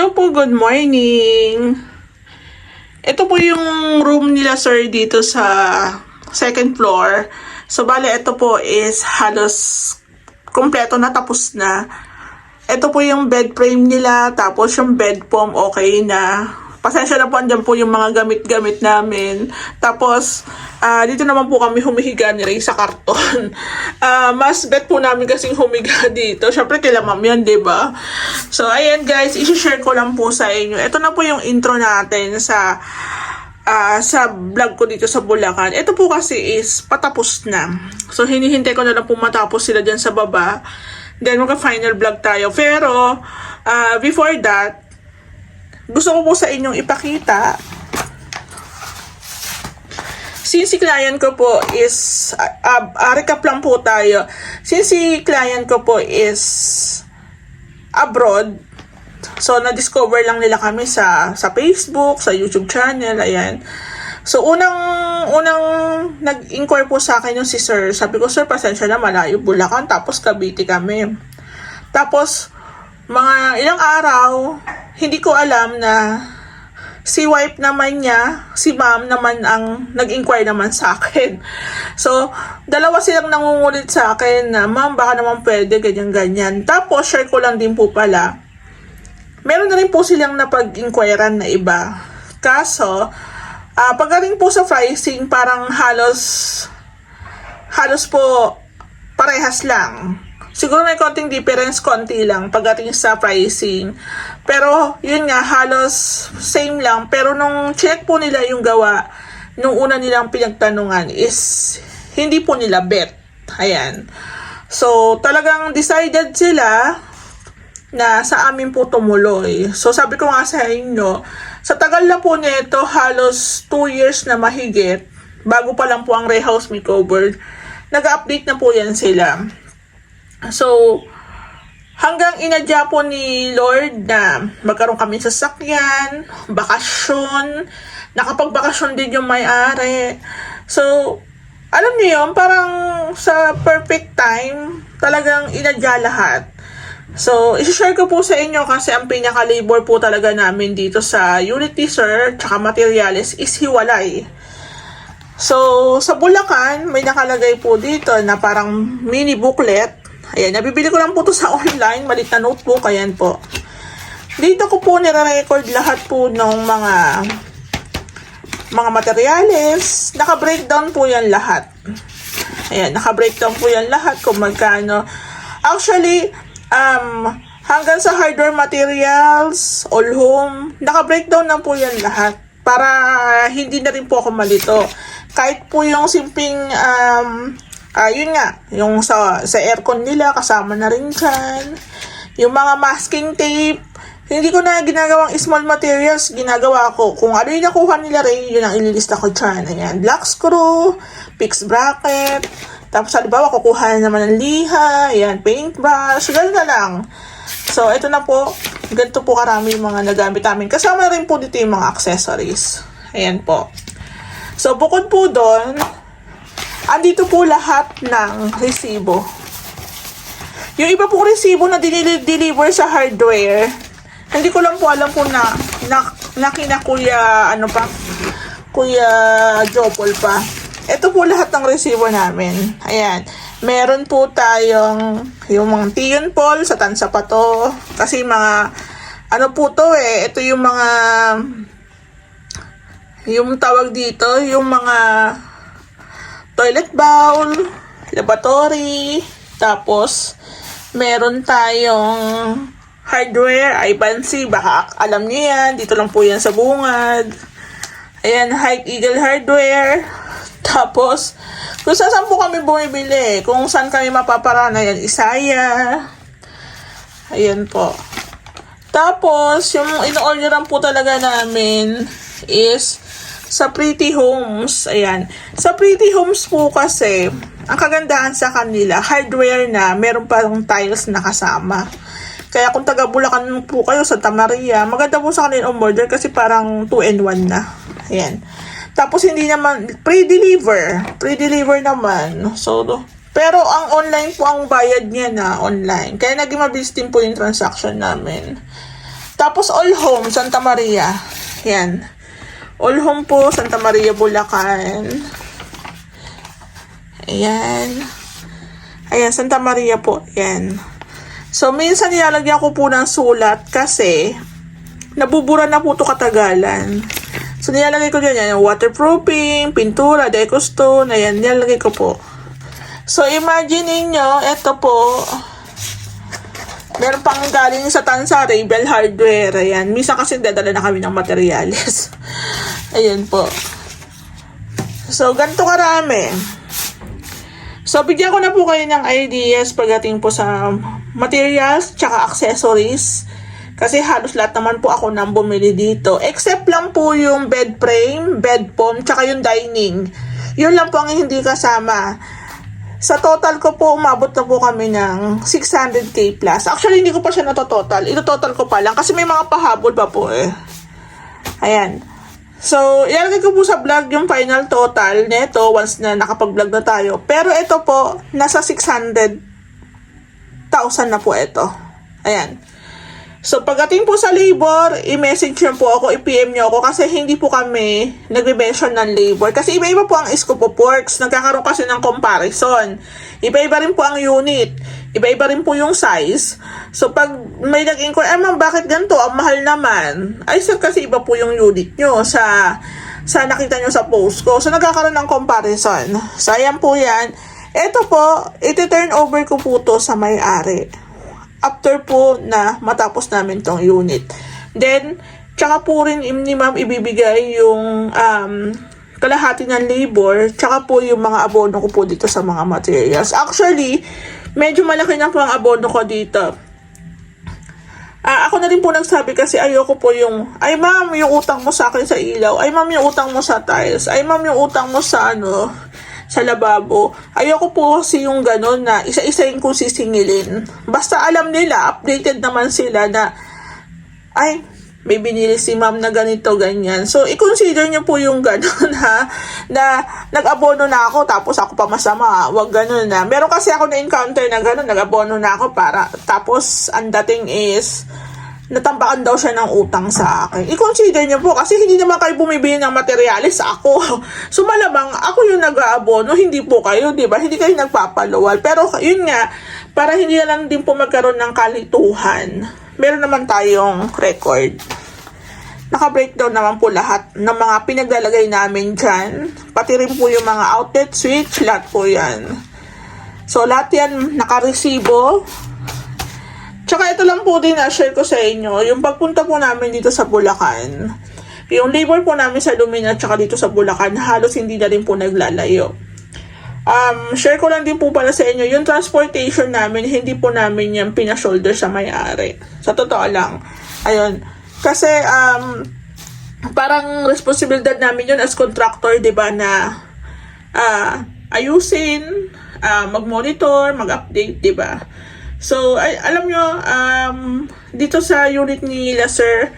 Hello po, good morning. Ito po yung room nila sir dito sa second floor. So bale ito po is halos kompleto na tapos na. Ito po yung bed frame nila tapos yung bed foam okay na. Pasensya na po andyan po yung mga gamit-gamit namin. Tapos, ah, dito naman po kami humihiga ni Ray sa karton. Ah, mas bet po namin kasing humiga dito. Syempre, kailan ma'am yan, ba? So, ayan guys, isi-share ko lang po sa inyo. Ito na po yung intro natin sa ah, sa vlog ko dito sa Bulacan. Ito po kasi is patapos na. So, hinihintay ko na lang po matapos sila dyan sa baba. Then, magka-final vlog tayo. Pero, ah, before that, gusto ko po sa inyong ipakita. Since si client ko po is uh, uh, recap lang po tayo. Since si client ko po is abroad so na-discover lang nila kami sa sa Facebook sa YouTube channel ayan. So unang unang nag-inquire po sa akin yung si sir. Sabi ko sir pasensya na malayo Bulacan tapos Cavite kami. Tapos mga ilang araw hindi ko alam na si wife naman niya, si ma'am naman ang nag-inquire naman sa akin. So, dalawa silang nangungulit sa akin na, ma'am, baka naman pwede, ganyan-ganyan. Tapos, share ko lang din po pala, meron na rin po silang napag-inquirean na iba. Kaso, ah pagdating po sa pricing, parang halos, halos po parehas lang. Siguro may konting difference, konti lang pagdating sa pricing. Pero, yun nga, halos same lang. Pero nung check po nila yung gawa, nung una nilang pinagtanungan is, hindi po nila bet. Ayan. So, talagang decided sila na sa amin po tumuloy. So, sabi ko nga sa inyo, sa tagal na po nito, halos 2 years na mahigit, bago pa lang po ang rehouse makeover, nag-update na po yan sila. So, hanggang inadya po ni Lord na magkaroon kami sa sakyan, bakasyon, nakapagbakasyon din yung may-ari. So, alam niyo yun, parang sa perfect time, talagang inadya lahat. So, isi-share ko po sa inyo kasi ang pinaka-labor po talaga namin dito sa Unity Sir tsaka Materials is hiwalay. So, sa Bulacan, may nakalagay po dito na parang mini booklet. Ayan, nabibili ko lang po to sa online, malit na notebook, ayan po. Dito ko po nire-record lahat po ng mga mga materyales. Naka-breakdown po yan lahat. Ayan, naka-breakdown po yan lahat kung magkano. Actually, um, hanggang sa hardware materials, all home, naka-breakdown na po yan lahat para hindi na rin po ako malito. Kahit po yung simpleng, um, ah, yun nga, yung sa, sa aircon nila, kasama na rin dyan. Yung mga masking tape, hindi ko na ginagawang small materials, ginagawa ko. Kung ano yung nakuha nila rin, yun ang ililista ko dyan. Ayan, black screw, fixed bracket, tapos halimbawa, kukuha na naman ng liha, ayan, paintbrush, gano'n na lang. So, ito na po, ganito po karami yung mga nagamit namin. Kasama rin po dito yung mga accessories. Ayan po. So, bukod po doon, andito po lahat ng resibo. Yung iba pong resibo na dinili-deliver sa hardware, hindi ko lang po alam kung na, na, na kina Kuya, ano pa, Kuya Jopol pa. Ito po lahat ng resibo namin. Ayan. Meron po tayong yung mga Tion Paul sa tansa pa to. Kasi mga, ano po to eh, ito yung mga, yung tawag dito, yung mga toilet bowl, lavatory, tapos meron tayong hardware, ay pansi, baka alam niyo yan, dito lang po yan sa bungad. Ayan, Hike Eagle Hardware. Tapos, kung saan po kami bumibili, kung saan kami mapaparana yan, Isaya. Ayan po. Tapos, yung in-orderan po talaga namin is sa Pretty Homes. Ayan. Sa Pretty Homes po kasi, ang kagandahan sa kanila, hardware na, meron parang tiles na kasama. Kaya kung taga Bulacan po kayo, Santa Maria, maganda po sa kanila umorder kasi parang 2 and 1 na. Ayan. Tapos hindi naman, pre-deliver. Pre-deliver naman. So, pero ang online po ang bayad niya na online. Kaya naging mabilis din po yung transaction namin. Tapos All Home, Santa Maria. Yan. All Home po, Santa Maria, Bulacan. Ayan. Ayan, Santa Maria po. Yan. So, minsan nilalagyan ko po ng sulat kasi nabubura na po ito katagalan. So, nilalagay ko dyan yan, yung waterproofing, pintura, deco stone, ayan, nilalagay ko po. So, imagine ninyo, ito po, meron pang galing sa Tansa, Rebel Hardware, ayan. Minsan kasi dadala na kami ng materyales. ayan po. So, ganito karami. So, bigyan ko na po kayo ng ideas pagdating po sa materials tsaka accessories. Kasi halos lahat naman po ako nang bumili dito. Except lang po yung bed frame, bed foam, tsaka yung dining. Yun lang po ang hindi kasama. Sa total ko po, umabot na po kami ng 600k plus. Actually, hindi ko pa siya natototal. Ito total ko pa lang kasi may mga pahabol pa po eh. Ayan. So, ilalagay ko po sa vlog yung final total neto once na nakapag-vlog na tayo. Pero ito po, nasa 600,000 na po ito. Ayan. So, pagdating po sa labor, i-message nyo po ako, i-PM nyo ako kasi hindi po kami nagbe-mention ng labor. Kasi iba-iba po ang scope of works. Nagkakaroon kasi ng comparison. Iba-iba rin po ang unit. Iba-iba rin po yung size. So, pag may nag-inquire, eh ma'am, bakit ganito? Ang mahal naman. Ay, sir, kasi iba po yung unit nyo sa sa nakita nyo sa post ko. So, nagkakaroon ng comparison. So, ayan po yan. Ito po, iti-turn over ko po to sa may-ari after po na matapos namin tong unit. Then, tsaka po rin ni ma'am ibibigay yung um, kalahati ng labor, tsaka po yung mga abono ko po dito sa mga materials. Actually, medyo malaki na po ang abono ko dito. Ah, ako na rin po nagsabi kasi ayoko po yung, ay ma'am, yung utang mo sa akin sa ilaw. Ay ma'am, yung utang mo sa tiles. Ay ma'am, yung utang mo sa ano, sa lababo. Ayoko po kasi yung ganun na isa-isayin kong sisingilin. Basta alam nila, updated naman sila na, ay, may binili si ma'am na ganito, ganyan. So, i-consider nyo po yung ganun ha, na nag-abono na ako tapos ako pa masama. Wag ganun na. Meron kasi ako na-encounter na ganun, nag-abono na ako para, tapos ang dating is, natambakan daw siya ng utang sa akin. I-consider niyo po kasi hindi naman kayo bumibili ng materyales ako. So malamang ako yung nag-aabono, hindi po kayo, 'di ba? Hindi kayo nagpapaluwal. Pero yun nga, para hindi na lang din po magkaroon ng kalituhan. Meron naman tayong record. Naka-breakdown naman po lahat ng mga pinaglalagay namin dyan. Pati rin po yung mga outlet switch, lahat po yan. So, lahat yan nakaresibo. Tsaka ito lang po din na share ko sa inyo, yung pagpunta po namin dito sa Bulacan, yung labor po namin sa Lumina tsaka dito sa Bulacan, halos hindi na rin po naglalayo. Um, share ko lang din po pala sa inyo, yung transportation namin, hindi po namin yan pinashoulder sa may-ari. Sa totoo lang. Ayun. Kasi, um, parang responsibilidad namin yun as contractor, di ba, na ah, ayusin, ah, mag-monitor, mag-update, di ba? So, ay, alam nyo, um, dito sa unit ni Sir,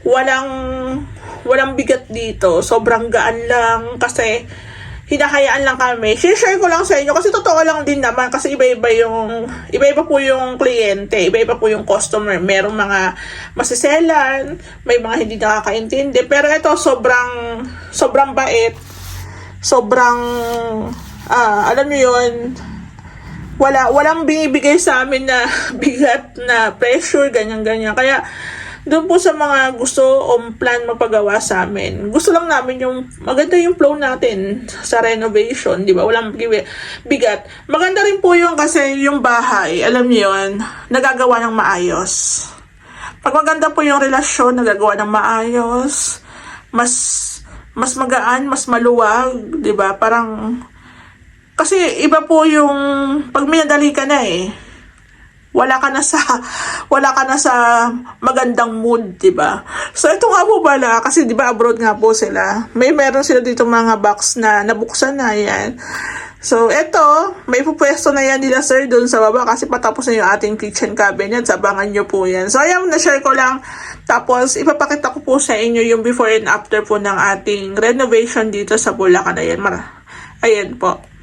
walang, walang bigat dito. Sobrang gaan lang kasi hinahayaan lang kami. Share ko lang sa inyo kasi totoo lang din naman kasi iba-iba yung iba-iba po yung kliyente, iba-iba po yung customer. Merong mga masiselan, may mga hindi nakakaintindi, pero ito sobrang sobrang bait. Sobrang ah, alam niyo yun, wala walang binibigay sa amin na bigat na pressure ganyan ganyan kaya doon po sa mga gusto o plan mapagawa sa amin. Gusto lang namin yung maganda yung flow natin sa renovation, di ba? Walang bigat. Maganda rin po yung kasi yung bahay, alam niyo yun, nagagawa ng maayos. Pag maganda po yung relasyon, nagagawa ng maayos, mas mas magaan, mas maluwag, 'di ba? Parang kasi iba po yung pag minadali ka na eh. Wala ka na sa wala ka na sa magandang mood, 'di ba? So ito nga po pala kasi 'di ba abroad nga po sila. May meron sila dito mga box na nabuksan na 'yan. So eto, may pupwesto na yan nila sir doon sa baba kasi patapos na yung ating kitchen cabinet. Sabangan nyo po yan. So ayan, na-share ko lang. Tapos ipapakita ko po sa inyo yung before and after po ng ating renovation dito sa Bulacan. Ayan, mara. Ayan po.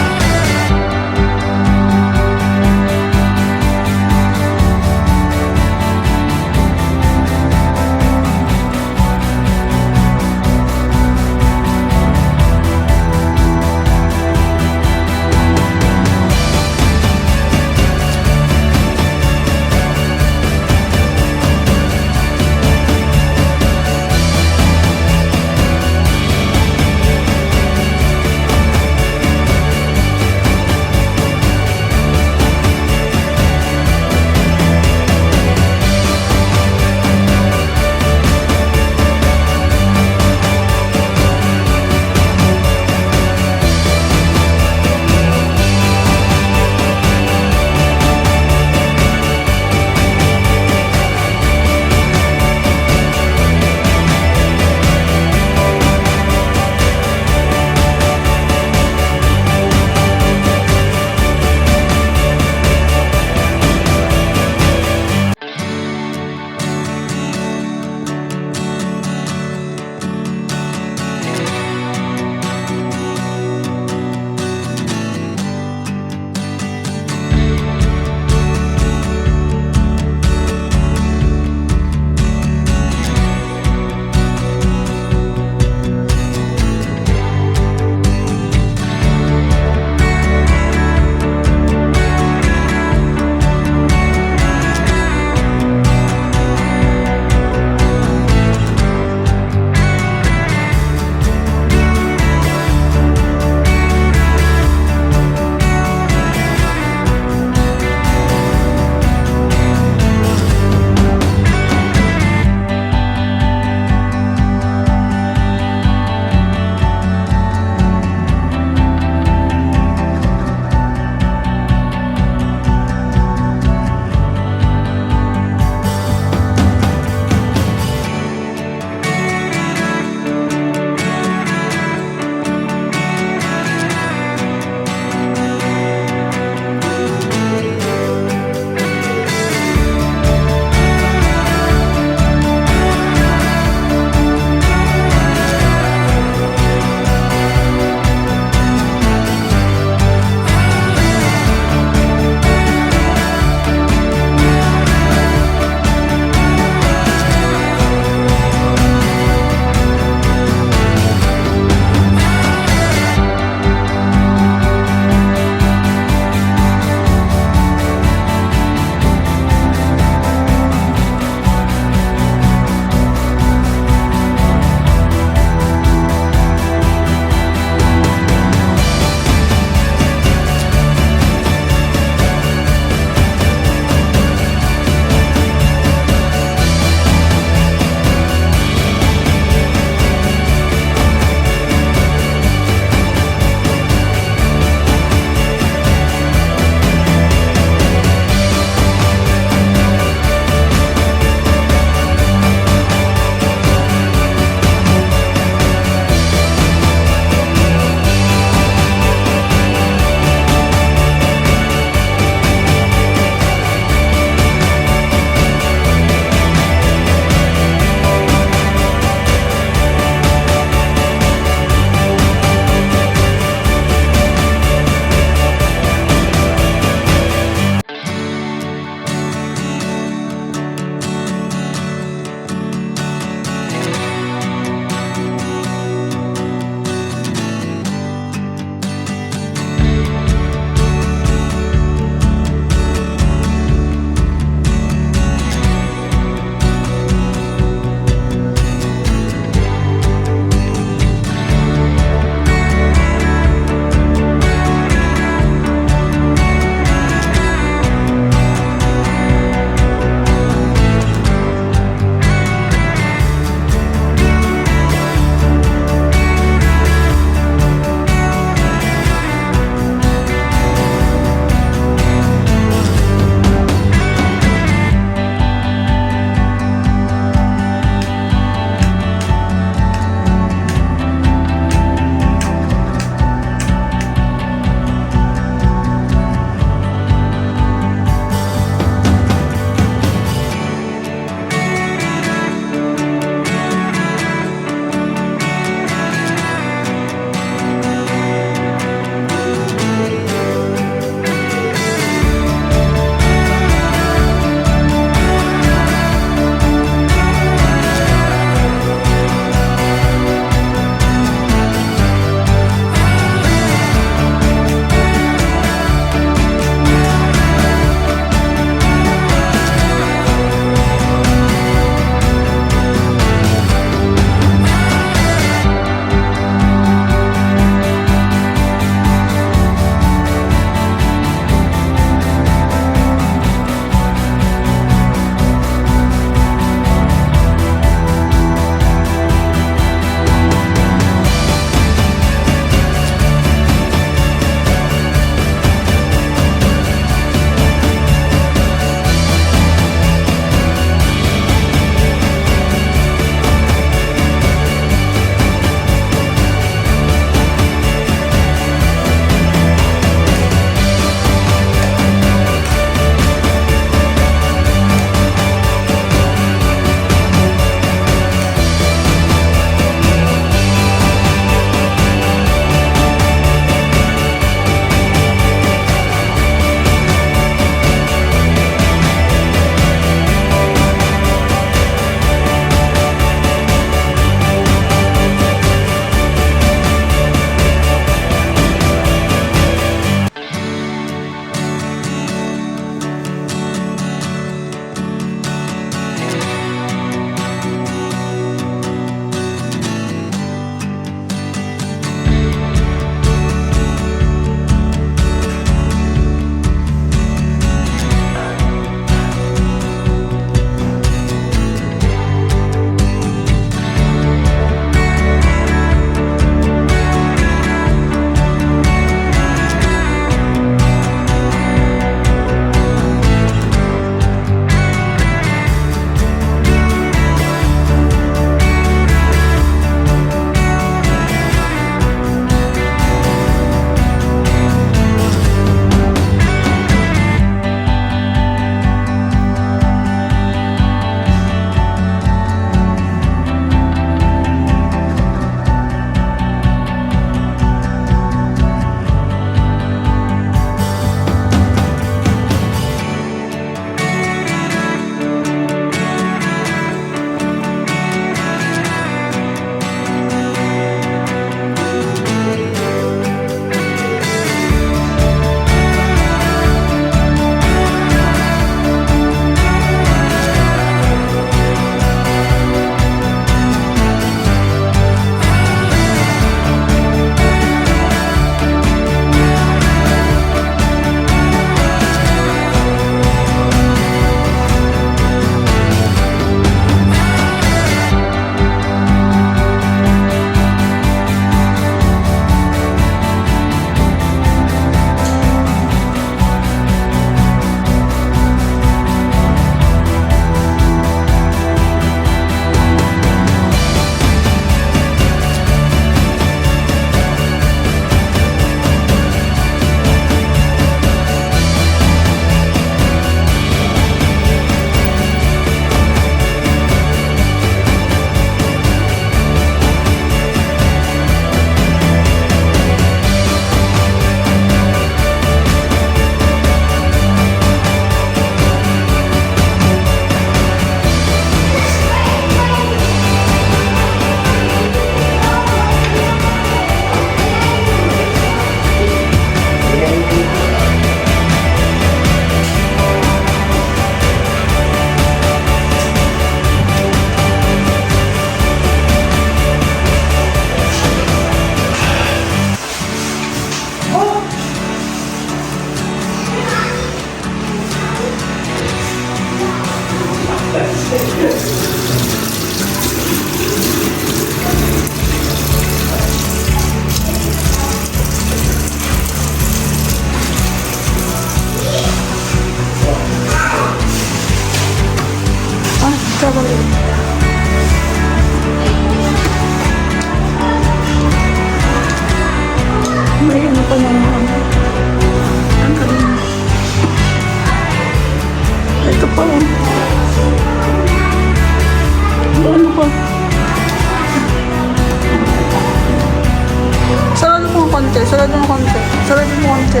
Konti. Sarado mo konti. Sarado mo konti.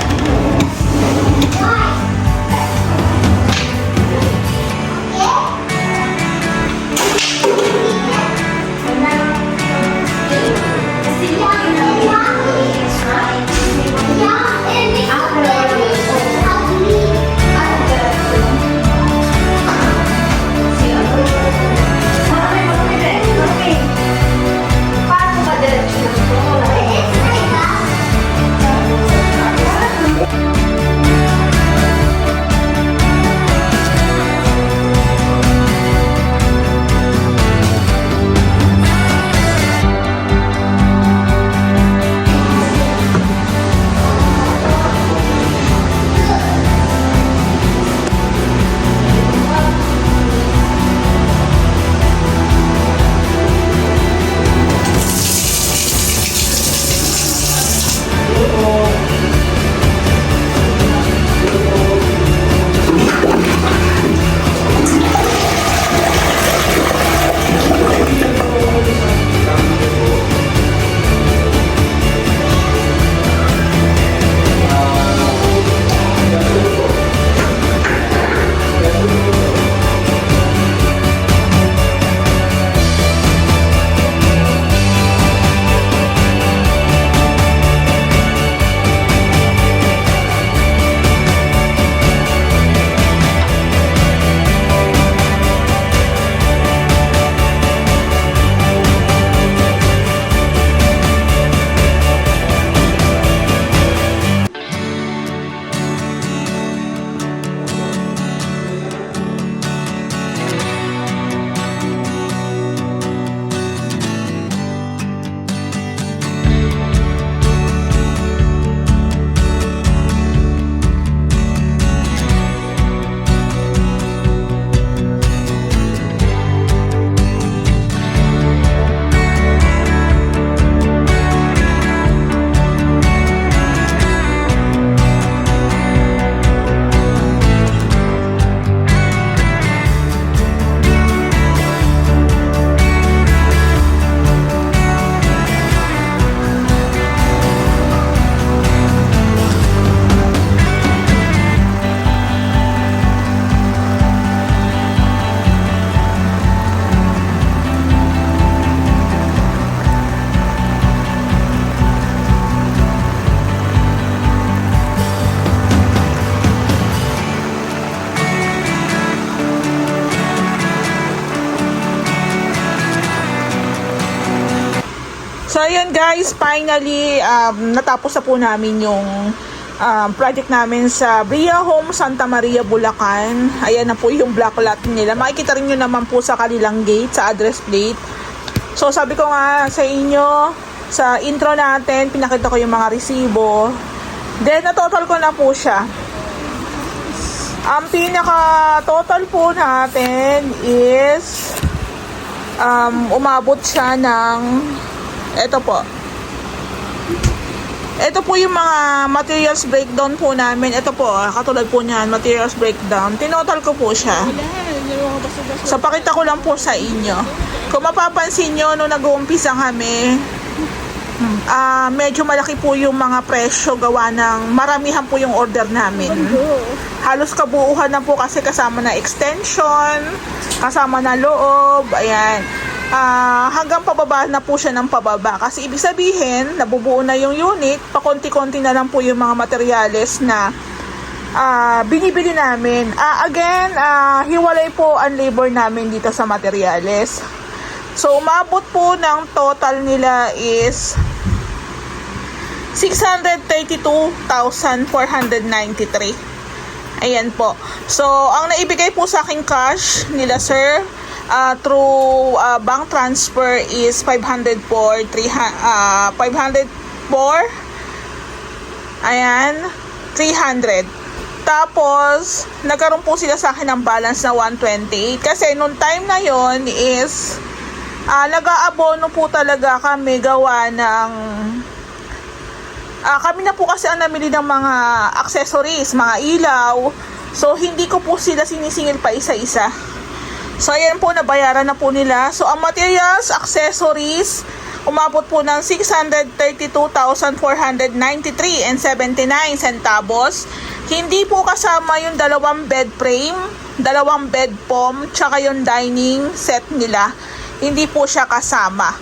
So, guys, finally, um, natapos na po namin yung um, project namin sa Bria Home, Santa Maria, Bulacan. Ayan na po yung black lot nila. Makikita rin nyo naman po sa kanilang gate, sa address plate. So, sabi ko nga sa inyo, sa intro natin, pinakita ko yung mga resibo. Then, na-total ko na po siya. Ang pinaka-total po natin is um, umabot siya ng ito po. Ito po yung mga materials breakdown po namin. Ito po, ah, katulad po niyan, materials breakdown. Tinotal ko po siya. So, pakita ko lang po sa inyo. Kung mapapansin nyo, nung nag-uumpisa kami, ah medyo malaki po yung mga presyo gawa ng maramihan po yung order namin. Halos kabuuhan na po kasi kasama na extension, kasama na loob, ayan. Ah, hanggang pababa na po siya ng pababa. Kasi ibig sabihin, nabubuo na yung unit, pakonti-konti na lang po yung mga materyales na ah, binibili namin. Ah, again, ah, hiwalay po ang labor namin dito sa materyales. So, umabot po ng total nila is 632,493. Ayan po. So, ang naibigay po sa akin cash nila, sir, ah, through ah, bank transfer is 500 for 300, ah 500 for ayan, 300. Tapos, nagkaroon po sila sa akin ng balance na 128. Kasi nung time na yon is, ah nag-aabono po talaga kami gawa ng Ah, kami na po kasi ang namili ng mga accessories, mga ilaw. So, hindi ko po sila sinisingil pa isa-isa. So, ayan po, nabayaran na po nila. So, ang materials, accessories, umabot po ng 632,493 and 79 centavos. Hindi po kasama yung dalawang bed frame, dalawang bed foam, tsaka yung dining set nila. Hindi po siya kasama.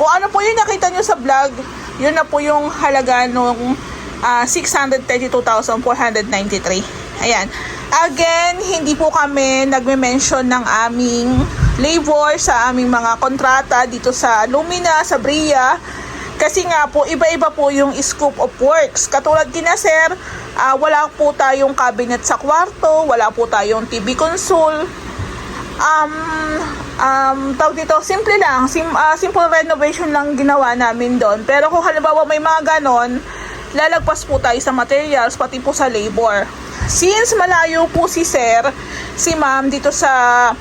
Kung ano po yung nakita nyo sa vlog, yun na po yung halaga nung ah, 632,493. Ayan. Again, hindi po kami nagme-mention ng aming labor sa aming mga kontrata dito sa Lumina, sa Bria. Kasi nga po, iba-iba po yung scope of works. Katulad kina sir, ah, wala po tayong cabinet sa kwarto, wala po tayong TV console, um, um, tawag dito, simple lang, sim, ah, simple renovation lang ginawa namin doon. Pero kung halimbawa may mga ganon, lalagpas po tayo sa materials, pati po sa labor. Since malayo po si sir, si ma'am dito sa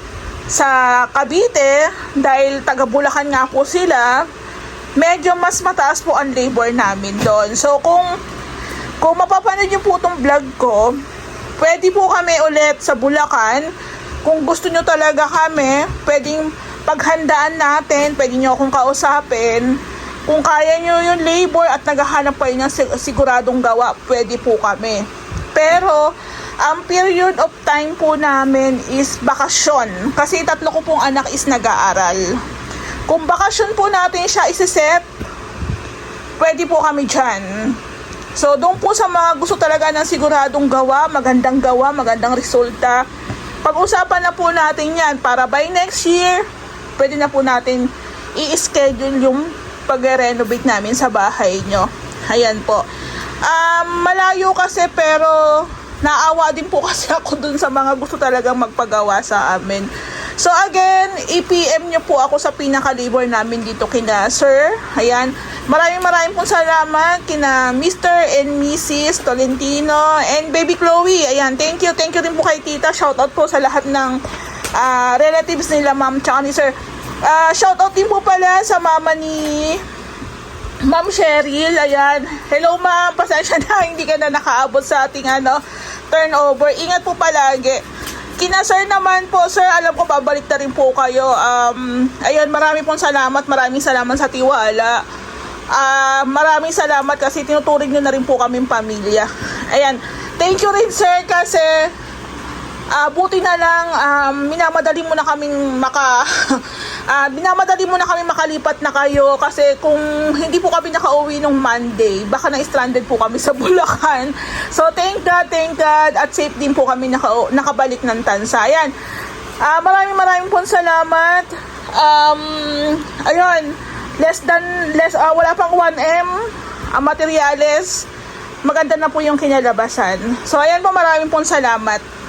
sa Cavite, dahil taga Bulacan nga po sila, medyo mas mataas po ang labor namin doon. So kung kung mapapanood niyo po itong vlog ko, pwede po kami ulit sa Bulacan. Kung gusto nyo talaga kami, pwedeng paghandaan natin, pwede nyo akong kausapin. Kung kaya nyo yung labor at naghahanap pa ng sig- siguradong gawa, pwede po kami. Pero, ang period of time po namin is bakasyon. Kasi tatlo ko pong anak is nag-aaral. Kung bakasyon po natin siya isiset, pwede po kami dyan. So, doon po sa mga gusto talaga ng siguradong gawa, magandang gawa, magandang resulta, pag-usapan na po natin yan para by next year, pwede na po natin i-schedule yung pag-renovate namin sa bahay nyo. Ayan po. Um, malayo kasi pero naawa din po kasi ako dun sa mga gusto talagang magpagawa sa amin. So again, i-PM nyo po ako sa pinaka-labor namin dito kina Sir. Ayan. Maraming maraming pong salamat kina Mr. and Mrs. Tolentino and Baby Chloe. Ayan, thank you. Thank you rin po kay Tita. Shout out po sa lahat ng ah, relatives nila, ma'am, tsaka ni Sir. Ah, shout out din po pala sa mama ni Ma'am Cheryl, ayan. Hello ma'am, pasensya na hindi ka na nakaabot sa ating ano, turnover. Ingat po palagi. Kina sir naman po, sir, alam ko babalik na rin po kayo. Um, ayun, marami pong salamat, maraming salamat sa tiwala. Ah, maraming salamat kasi tinuturing nyo na rin po kaming pamilya. Ayan, thank you rin sir kasi Ah, buti na lang um, minamadali mo na kaming maka ah, binamadali mo na kami makalipat na kayo kasi kung hindi po kami nakauwi nung Monday, baka na stranded po kami sa Bulacan. So thank God, thank God at safe din po kami naka, nakabalik ng Tansa. Ayan. Ah, maraming maraming po salamat. Um, ayun, less than less ah, wala pang 1M ang materyales. Maganda na po yung kinalabasan. So ayan po maraming po salamat.